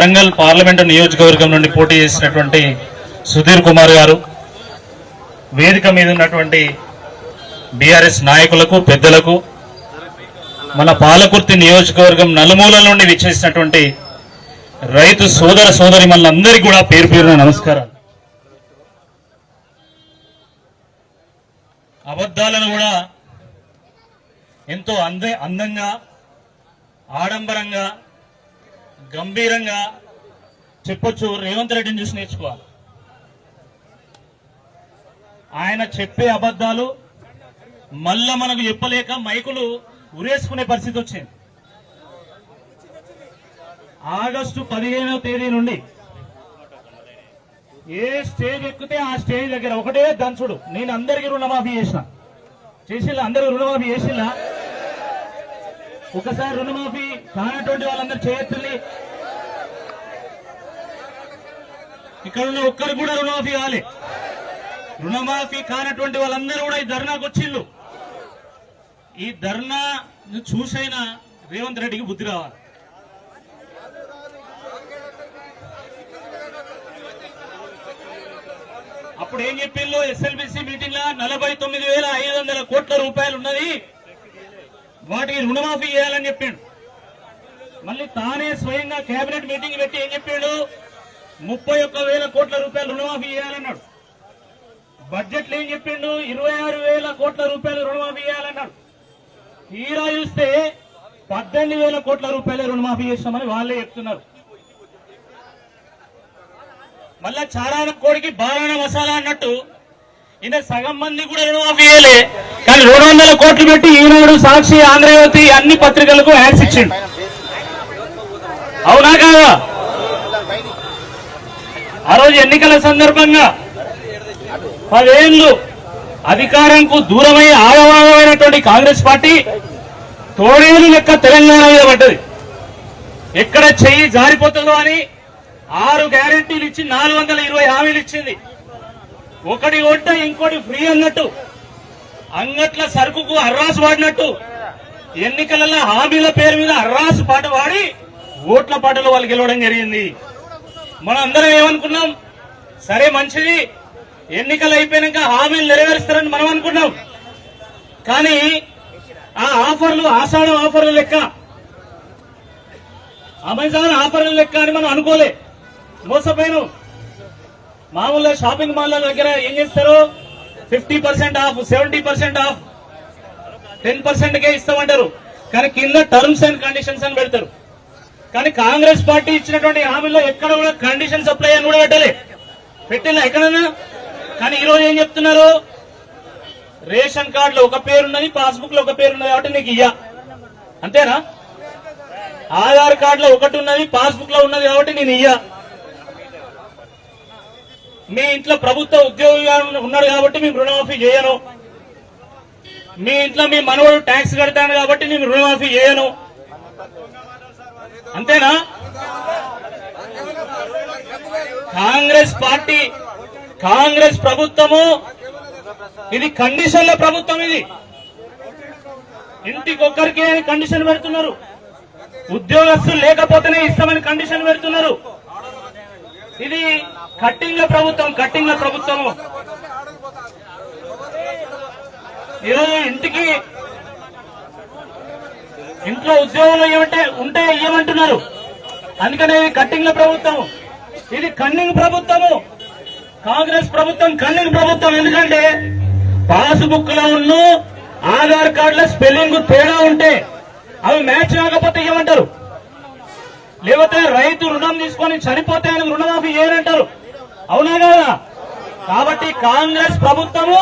Warangal parliament నియోజకవర్గం నుండి పోటీ చేసినటువంటి సుధీర్ కుమార్ గారు వేదిక మీద ఉన్నటువంటి బీఆర్ఎస్ నాయకులకు పెద్దలకు మన పాలకుర్తి నియోజకవర్గం నలుమూలల నుండి విచ్చేసినటువంటి రైతు సోదర సోదరి మనందరికీ కూడా పేరు పేరున నమస్కారాలు. అబద్ధాలను కూడా ఎంతో అంద అందంగా ఆడంబరంగా గంభీరంగా చెప్పొచ్చు రేవంత్ రెడ్డిని చూసి నేర్చుకోవాలి. ఆయన చెప్పే అబద్ధాలు మళ్ళా మనకు చెప్పలేక మైకులు ఉరేసుకునే పరిస్థితి వచ్చింది. ఆగస్టు పదిహేనవ తేదీ నుండి ఏ స్టేజ్ ఎక్కితే ఆ స్టేజ్ దగ్గర ఒకటే దంచుడు నేను అందరికీ రుణమాఫీ చేసిన. చేసిల్లా? అందరికి రుణమాఫీ చేసిల్లా? ఒకసారి రుణమాఫీ కానటువంటి వాళ్ళందరూ చేయొచ్చండి ఇక్కడ ఉన్న ఒక్కరు కూడా రుణమాఫీ కావాలి రుణమాఫీ కానటువంటి వాళ్ళందరూ కూడా ఈ ధర్నాకు వచ్చిండు ఈ ధర్నా చూసైనా రేవంత్ రెడ్డికి బుద్ధి రావాలి. అప్పుడు ఏం చెప్పిండ్రు? ఎస్ఎల్బిసి మీటింగ్లో నలభై తొమ్మిది వేల ఐదు వందల కోట్ల రూపాయలు ఉన్నది వాటికి రుణమాఫీ చేయాలని చెప్పిండు. మళ్ళీ తానే స్వయంగా కేబినెట్ మీటింగ్ పెట్టి ఏం చెప్పిండు? ముప్పై ఒక్క వేల కోట్ల రూపాయలు రుణమాఫీ చేయాలన్నాడు. బడ్జెట్లో ఏం చెప్పిండు? ఇరవై ఆరు వేల కోట్ల రూపాయలు రుణమాఫీ చేయాలన్నాడు. తీరా చూస్తే పద్దెనిమిది వేల కోట్ల రూపాయలు రుణమాఫీ చేస్తామని వాళ్ళే చెప్తున్నారు. మళ్ళా చారాన కోడికి బారాన మసాలా అన్నట్టు ఈయన సగం మంది కూడా రుణమాఫీ చేయలే కానీ రెండు వందల కోట్లు పెట్టి ఈనాడు సాక్షి ఆంధ్రజ్యోతి అన్ని పత్రికలకు యాడ్స్ ఇచ్చిండు. అవునా కాదా? ఆ రోజు ఎన్నికల సందర్భంగా పదేళ్ళు అధికారంకు దూరమై ఆడవాడమైనటువంటి కాంగ్రెస్ పార్టీ తోడేలు లెక్క తెలంగాణ మీద పడ్డది. ఎక్కడ చెయ్యి జారిపోతుందో అని ఆరు గ్యారెంటీలు ఇచ్చి నాలుగు వందల ఇరవై హామీలు ఇచ్చింది. ఒకటి కొంటే ఇంకోటి ఫ్రీ అన్నట్టు. అంగట్ల సరుకుకు అర్రాసు వాడినట్టు. ఎన్నికలలో హామీల పేరు మీద అర్రాసు పాట వాడి ఓట్ల పాటలు వాళ్ళు గెలవడం జరిగింది. మనం అందరం ఏమనుకున్నాం? సరే మంచిది. ఎన్నికలు అయిపోయాక హామీలు నెరవేరుస్తారని మనం అనుకున్నాం. కానీ ఆ ఆఫర్లు ఆషాఢం ఆఫర్ల లెక్క అమెజాన్ ఆఫర్ల లెక్క అని మనం అనుకోలే. మోసపోయినాం. మామూలుగా షాపింగ్ మాల్ దగ్గర ఏం చేస్తారు? Fifty percent off seventy percent off ten percent కే ఇస్తామంటారు. కానీ కింద టర్మ్స్ అండ్ కండిషన్స్ అని పెడతారు. కానీ కాంగ్రెస్ పార్టీ ఇచ్చినటువంటి హామీలో ఎక్కడ కూడా కండిషన్ సప్లై అని కూడా పెట్టలే. పెట్టినా ఎక్కడన్నా? కానీ ఈరోజు ఏం చెప్తున్నారు? రేషన్ కార్డులో ఒక పేరున్నది పాస్బుక్లో ఒక పేరు ఉన్నది కాబట్టి నీకు ఇయ్య. అంతేనా? ఆధార్ కార్డులో ఒకటి ఉన్నది పాస్బుక్లో ఉన్నది కాబట్టి నేను ఇయ్య. మీ ఇంట్లో ప్రభుత్వ ఉద్యోగిగా ఉన్నాడు కాబట్టి మేము రుణమాఫీ చేయను. మీ ఇంట్లో మీ మనవడు ట్యాక్స్ కడతాడు కాబట్టి నేను రుణమాఫీ చేయను. అంతేనా? కాంగ్రెస్ పార్టీ కాంగ్రెస్ ప్రభుత్వము ఇది కండిషన్ల ప్రభుత్వం ఇది. ఇంటికొక్కరికి కండిషన్ పెడుతున్నారు. ఉద్యోగస్తులు లేకపోతేనే ఇస్తామని కండిషన్ పెడుతున్నారు. ఇది కట్టింగ్ల ప్రభుత్వం కట్టింగ్ల ప్రభుత్వము. ఈరోజు ఇంటికి ఇంట్లో ఉద్యోగులు ఏమంటే ఉంటే ఏమంటున్నారు? అందుకనే ఇది కట్టింగ్ల ప్రభుత్వం. ఇది కన్నింగ్ ప్రభుత్వము. కాంగ్రెస్ ప్రభుత్వం కన్నింగ్ ప్రభుత్వం. ఎందుకంటే పాస్బుక్లో ఉన్న ఆధార్ కార్డుల స్పెల్లింగ్ తేడా ఉంటే అవి మ్యాచ్ కాకపోతే ఏమంటారు? లేకపోతే రైతు రుణం తీసుకొని చనిపోతే ఆయనకు రుణమాఫీ చేయనంటారు అవునా కదా? కాబట్టి కాంగ్రెస్ ప్రభుత్వము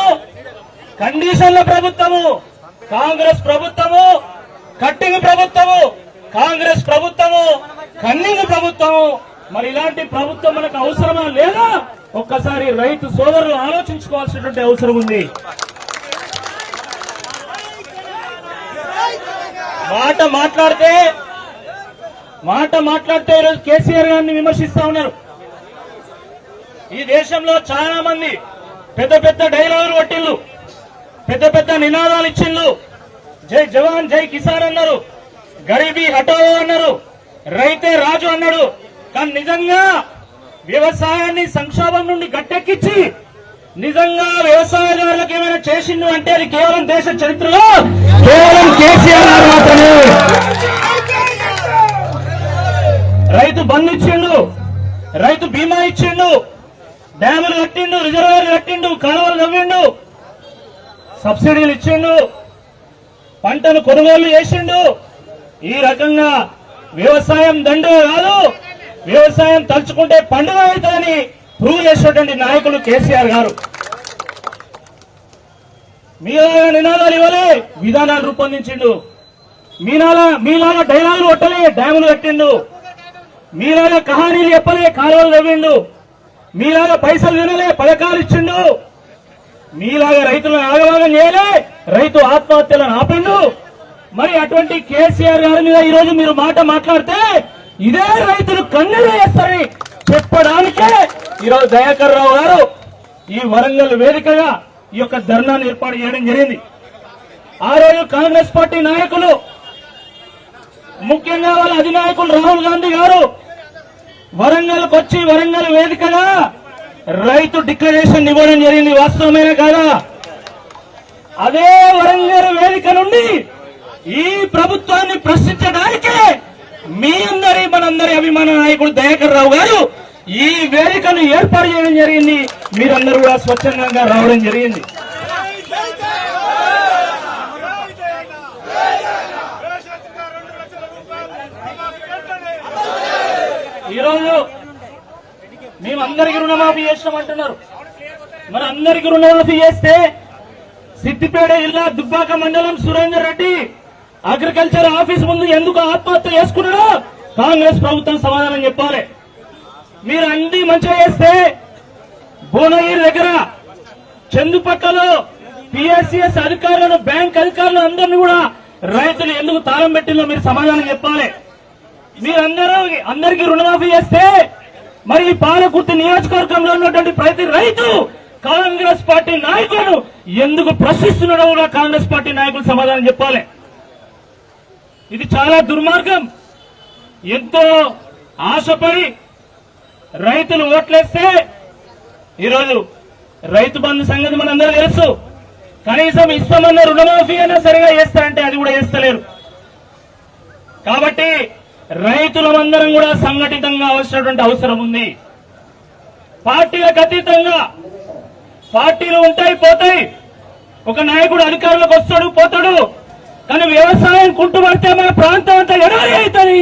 కండిషన్ల ప్రభుత్వము కాంగ్రెస్ ప్రభుత్వము కట్టింగ్ ప్రభుత్వము కాంగ్రెస్ ప్రభుత్వము కన్నింగ్ ప్రభుత్వము. మరి ఇలాంటి ప్రభుత్వం మనకు అవసరమా లేదా? ఒక్కసారి రైతు సోదరులు ఆలోచించుకోవాల్సినటువంటి అవసరం ఉంది. మాట మాట్లాడితే మాట మాట్లాడితే ఈరోజు కేసీఆర్ గారిని విమర్శిస్తా ఉన్నారు. ఈ దేశంలో చాలా మంది పెద్ద పెద్ద డైలాగులు కొట్టిళ్ళు పెద్ద పెద్ద నినాదాలు ఇచ్చిండ్రు జై జవాన్ జై కిసాన్ అన్నారు. గరీబీ హటో అన్నారు. రైతే రాజు అన్నాడు. కానీ నిజంగా వ్యవసాయాన్ని సంక్షోభం నుండి గట్టెక్కించి నిజంగా వ్యవసాయదారులకు ఏమైనా చేసిండు అంటే అది కేవలం దేశ చరిత్రలో కేవలం కేసీఆర్ మాత్రమే. రైతు బంధు ఇచ్చిండు. రైతు బీమా ఇచ్చిండు. డ్యాములు కట్టిండు రిజర్వాయర్లు కట్టిండు కాలువలు నవ్విండు సబ్సిడీలు ఇచ్చిండు పంటను కొనుగోలు చేసిండు. ఈ రకంగా వ్యవసాయం దండు కాదు వ్యవసాయం తలుచుకుంటే పండుగ అవుతుందని ప్రూవ్ చేసినటువంటి నాయకులు కేసీఆర్ గారు. మీలాగా నినాదాలు ఇవ్వలే విధానాలు రూపొందించిండు. మీలాగా మీలాగా డైలాగులు కొట్టలే డ్యాములు కట్టిండు. మీలాగా కహానీలు చెప్పలే కాలువలు నవ్విండు మీలాగా పైసలు వినలే పథకాలు ఇచ్చిండు. మీలాగా రైతులను ఆగవాగం చేయలే రైతు ఆత్మహత్యలను ఆపిండు. మరి అటువంటి కేసీఆర్ గారి మీద ఈ రోజు మీరు మాట మాట్లాడితే ఇదే రైతులు కన్నీరు వేస్తారని చెప్పడానికే ఈరోజు దయాకర్ రావు గారు ఈ వరంగల్ వేదికగా ఈ యొక్క ధర్నాను ఏర్పాటు చేయడం జరిగింది. ఆ రోజు కాంగ్రెస్ పార్టీ నాయకులు ముఖ్యంగా వాళ్ళ అధినాయకులు రాహుల్ గాంధీ గారు వరంగల్ వచ్చి వరంగల్ వేదికగా రైతు డిక్లరేషన్ ఇవ్వడం జరిగింది వాస్తవమేనా కాదా? అదే వరంగల్ వేదిక నుండి ఈ ప్రభుత్వాన్ని ప్రశ్నించడానికే మీ అందరి మనందరి అభిమాన నాయకుడు దయాకర్ రావు గారు ఈ వేదికను ఏర్పాటు చేయడం జరిగింది. మీరందరూ కూడా స్వచ్ఛందంగా రావడం జరిగింది. అందరికి రుణమాఫీ చేస్తామంటున్నారు. మరి అందరికి రుణమాఫీ చేస్తే సిద్దిపేట జిల్లా దుబ్బాక మండలం సురేందర్ రెడ్డి అగ్రికల్చర్ ఆఫీస్ ముందు ఎందుకు ఆత్మహత్య చేసుకున్నాడో కాంగ్రెస్ ప్రభుత్వం సమాధానం చెప్పాలి. మీరు అన్ని మంచిగా చేస్తే భువనగిరి దగ్గర చందుపక్కలో పిఎస్సిఎస్ అధికారులను బ్యాంక్ అధికారులు అందరినీ కూడా రైతులు ఎందుకు తాళం పెట్టిందో మీరు సమాధానం చెప్పాలి. మీరందరూ అందరికీ రుణమాఫీ చేస్తే మరి ఈ పాలకుర్తి నియోజకవర్గంలో ఉన్నటువంటి ప్రతి రైతు కాంగ్రెస్ పార్టీ నాయకులను ఎందుకు ప్రశ్నిస్తున్నాడో కూడా కాంగ్రెస్ పార్టీ నాయకులు సమాధానం చెప్పాలి. ఇది చాలా దుర్మార్గం. ఎంతో ఆశపడి రైతులు ఓట్లేస్తే ఈరోజు రైతు బంధు సంగతి మనందరూ తెలుసు. కనీసం ఇస్తామన్న రుణమాఫీ అయినా సరిగా చేస్తారంటే అది కూడా చేస్తలేరు. కాబట్టి రైతులమందరం కూడా సంఘటితంగా అవసరమైనటువంటి అవసరం ఉంది. పార్టీలకు అతీతంగా పార్టీలు ఉంటాయి పోతాయి. ఒక నాయకుడు అధికారంలోకి వస్తాడు పోతాడు. కానీ వ్యవసాయం కుంటుపడితే మన ప్రాంతం అంతా ఎడారి అవుతుంది.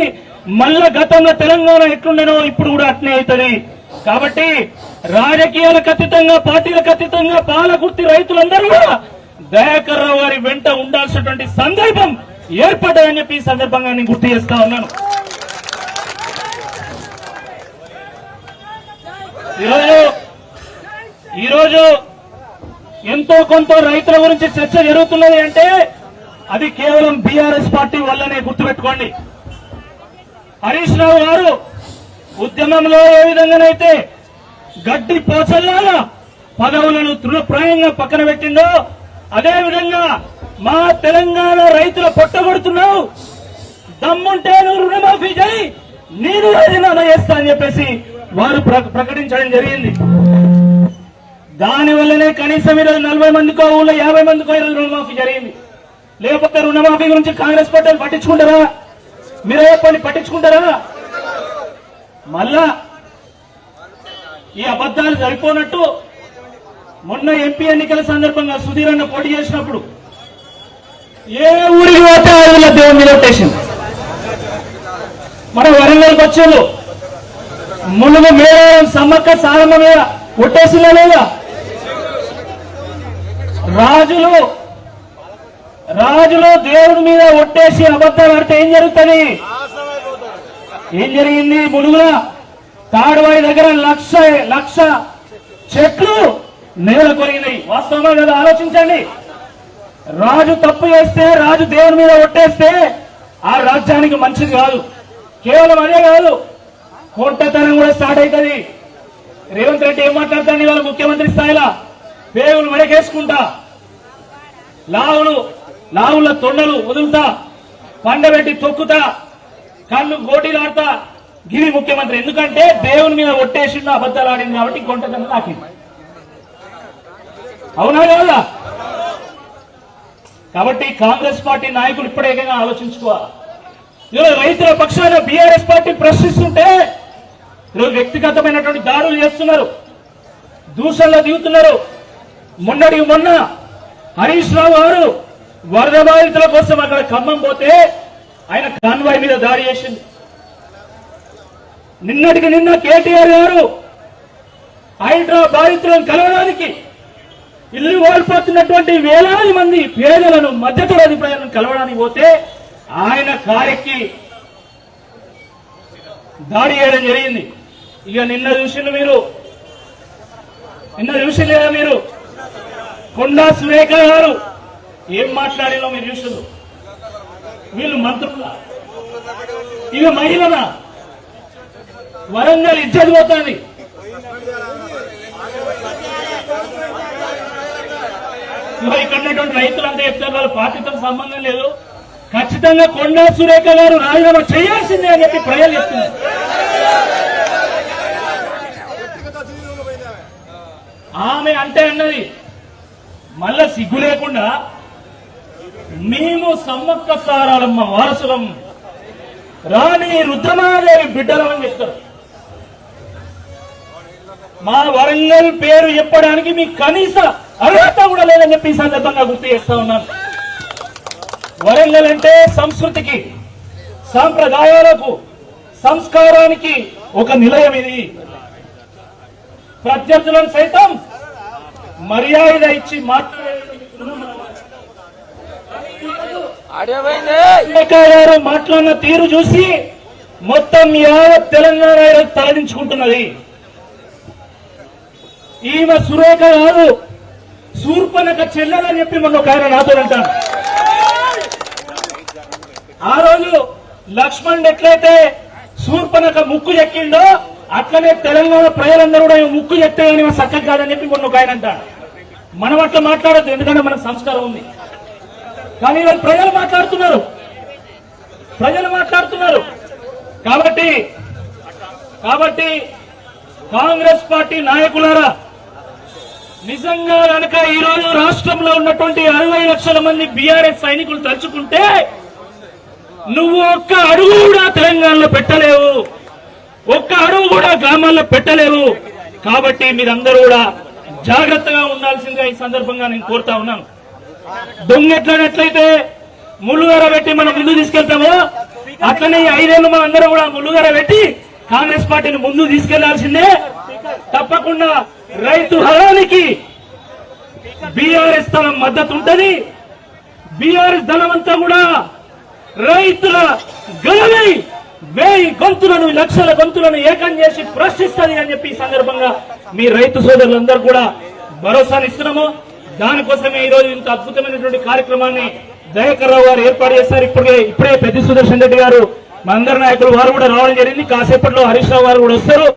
మళ్ళా గతంలో తెలంగాణ ఎట్లుండేనో ఇప్పుడు కూడా అట్నే అవుతుంది. కాబట్టి రాజకీయాలకు అతీతంగా పార్టీలకు అతీతంగా పాలకుర్తి రైతులందరూ కూడా దయాకర్ రావు గారి వెంట ఉండాల్సినటువంటి సందర్భం ఏర్పడ్డాయని చెప్పి ఈ సందర్భంగా నేను గుర్తు చేస్తా ఉన్నాను. ఈరోజు ఈరోజు ఎంతో కొంత రైతుల గురించి చర్చ జరుగుతున్నది అంటే అది కేవలం బీఆర్ఎస్ పార్టీ వల్లనే గుర్తుపెట్టుకోండి. హరీష్ రావు గారు ఉద్యమంలో ఏ విధంగానైతే గడ్డి పోచల్లాగా పదవులను తృణప్రాయంగా పక్కన పెట్టిందో అదే విధంగా మా తెలంగాణ రైతుల పొట్టగొడుతున్నావు. దమ్ముంటే నువ్వు రుణమాఫీ చేయి నేను రాజీనామా చేస్తా అని చెప్పేసి వారు ప్రకటించడం జరిగింది. దాని వల్లనే కనీసం ఈరోజు నలభై మందికో ఊళ్ళో యాభై మందికో ఈరోజు రుణమాఫీ జరిగింది. లేకపోతే రుణమాఫీ గురించి కాంగ్రెస్ పార్టీలు పట్టించుకుంటారా? మీరే చెప్పండి పట్టించుకుంటారా? మళ్ళా ఈ అబద్ధాలు సరిపోనట్టు మొన్న ఎంపీ ఎన్నికల సందర్భంగా సుధీర్ అన్న పోటీ చేసినప్పుడు ఏ ఊరికి పోతే ఆ ఊళ్ళో దేవుని మీద మన వరంగల్కి వచ్చారు మునుగు మేడం సమ్మక్క సారమ్మ మీద ఒట్టేసిందా లేదా? రాజులు రాజులు దేవుడి మీద ఒట్టేసి అబద్ధాలు అంటే ఏం జరుగుతుంది? ఏం జరిగింది మునుగుల? తాడువాయి దగ్గర లక్ష లక్ష చెట్లు నేల కొరిగినాయి వాస్తవమా కదా ఆలోచించండి. రాజు తప్పు చేస్తే రాజు దేవుని మీద ఒట్టేస్తే ఆ రాజ్యానికి మంచిది కాదు. కేవలం అదే కాదు కొంటతనం కూడా స్టార్ట్ అవుతుంది రేవంత్ రెడ్డి ఏం మాట్లాడతాను ఇవాళ ముఖ్యమంత్రి స్థాయిలో? పేగులు మెడకేసుకుంటా. లావులు లావుల తొండలు వదులుతా. పండబెట్టి తొక్కుతా. కళ్ళు గోటీలు ఆడతా. గిరి ముఖ్యమంత్రి. ఎందుకంటే దేవుని మీద ఒట్టేసిండు అబద్ధాలు ఆడింది కాబట్టి కొంటకన్నా నాకింది. అవునా కదా? కాబట్టి కాంగ్రెస్ పార్టీ నాయకులు ఇప్పుడే ఏకంగా ఆలోచించుకోవాలి. రైతుల పక్షాన బీఆర్ఎస్ పార్టీ ప్రశ్నిస్తుంటే ఈరోజు వ్యక్తిగతమైనటువంటి దాడులు చేస్తున్నారు. దూషణలో దిగుతున్నారు. మొన్నటి మొన్న హరీష్ రావు గారు వరద బాధితుల కోసం అక్కడ ఖమ్మం పోతే ఆయన కాన్వాయ్ మీద దాడి చేసింది. నిన్నటికి నిన్న కేటీఆర్ గారు హైడ్రా బాధితులను కలవడానికి ఇల్లు కోల్పోతున్నటువంటి వేలాది మంది పేదలను మధ్యతరగతి ప్రజలను కలవడానికి పోతే ఆయన కారెక్కి దాడి చేయడం జరిగింది. ఇక నిన్న చూసిండు మీరు. నిన్న చూసిలేదా మీరు? కొండా సురేఖ గారు ఏం మాట్లాడినో మీరు చూసిండు వీళ్ళు మంత్రుల? ఇక మహిళన? వరంగల్ ఇజ్జత్ పోతుంది. ఇక్కడ ఉన్నటువంటి రైతులంతా చెప్తారు వాళ్ళ పార్టీతో సంబంధం లేదు. ఖచ్చితంగా కొండా సురేఖ గారు రాజీనామా చేయాల్సిందే అని చెప్పి ప్రజలు చెప్తున్నారు. ఆమె అంటే అన్నది. మళ్ళా సిగ్గు లేకుండా మేము సమ్మక్క సారాలమ్మ వారసులం. రాణి రుద్రమాదేవి బిడ్డలం అని చెప్తారు. మా వరంగల్ పేరు చెప్పడానికి మీకు కనీస అర్హత కూడా లేదని చెప్పి ఈ సందర్భంగా గుర్తు చేస్తా ఉన్నాను. వరంగల్ అంటే సంస్కృతికి సాంప్రదాయాలకు సంస్కారానికి ఒక నిలయం ఇది. ప్రత్యర్థులను సైతం మర్యాద ఇచ్చి మాట్లాడే ఆడియో పోయింది చంద్రబాబు గారు మాట్లాడిన తీరు చూసి మొత్తం యావత్ తెలంగాణ తలదించుకుంటున్నది. ఈమె సురేఖ కాదు శూర్పనక చెల్లెలని చెప్పి మొన్న ఒక ఆయన నాతో అంటాను ఆ రోజు లక్ష్మణ్ ఎట్లయితే శూర్పనక ముక్కు చెక్కిండో అట్లనే తెలంగాణ ప్రజలందరూ కూడా ముక్కు చెక్తే కానీ చక్కగా కాదని చెప్పి మొన్న ఒక ఆయన అంటాడు. మనం అట్లా మాట్లాడద్దు ఎందుకంటే మన సంస్కారం ఉంది. కానీ ఇవాళ ప్రజలు మాట్లాడుతున్నారు. ప్రజలు మాట్లాడుతున్నారు. కాబట్టి కాబట్టి కాంగ్రెస్ పార్టీ నాయకులారా నిజంగా కనుక ఈరోజు రాష్ట్రంలో ఉన్నటువంటి అరవై లక్షల మంది బీఆర్ఎస్ సైనికులు తలుచుకుంటే నువ్వు ఒక్క అడుగు కూడా తెలంగాణలో పెట్టలేవు. ఒక్క అడుగు కూడా గ్రామాల్లో పెట్టలేవు. కాబట్టి మీరందరూ కూడా జాగ్రత్తగా ఉండాల్సిందిగా ఈ సందర్భంగా నేను కోరుతా ఉన్నాను. దొంగ ఎట్లనట్లయితే ముళ్ళుగార పెట్టి మనం ముందు తీసుకెళ్తామో అట్లనే ఈ ఐదేళ్ళు మనం అందరం కూడా ముళ్ళుగార పెట్టి కాంగ్రెస్ పార్టీని ముందు తీసుకెళ్ళాల్సిందే. తప్పకుండా రైతు హరానికి బీఆర్ఎస్ తన మద్దతు ఉంటది. బీఆర్ఎస్ ధనమంతా కూడా రైతుల గలమై వేయి గొంతులను లక్షల గొంతులను ఏకం చేసి ప్రశ్నిస్తుంది అని చెప్పి ఈ సందర్భంగా మీ రైతు సోదరులందరూ కూడా భరోసానిస్తున్నాము. దానికోసమే ఈ రోజు ఇంత అద్భుతమైనటువంటి కార్యక్రమాన్ని దయాకర్ గారు ఏర్పాటు చేశారు. ఇప్పటికే ఇప్పుడే పెద్ద సుదర్శన్ రెడ్డి గారు మా అందరి నాయకులు వారు కూడా రావడం జరిగింది. కాసేపట్లో హరీష్ రావు గారు కూడా వస్తారు.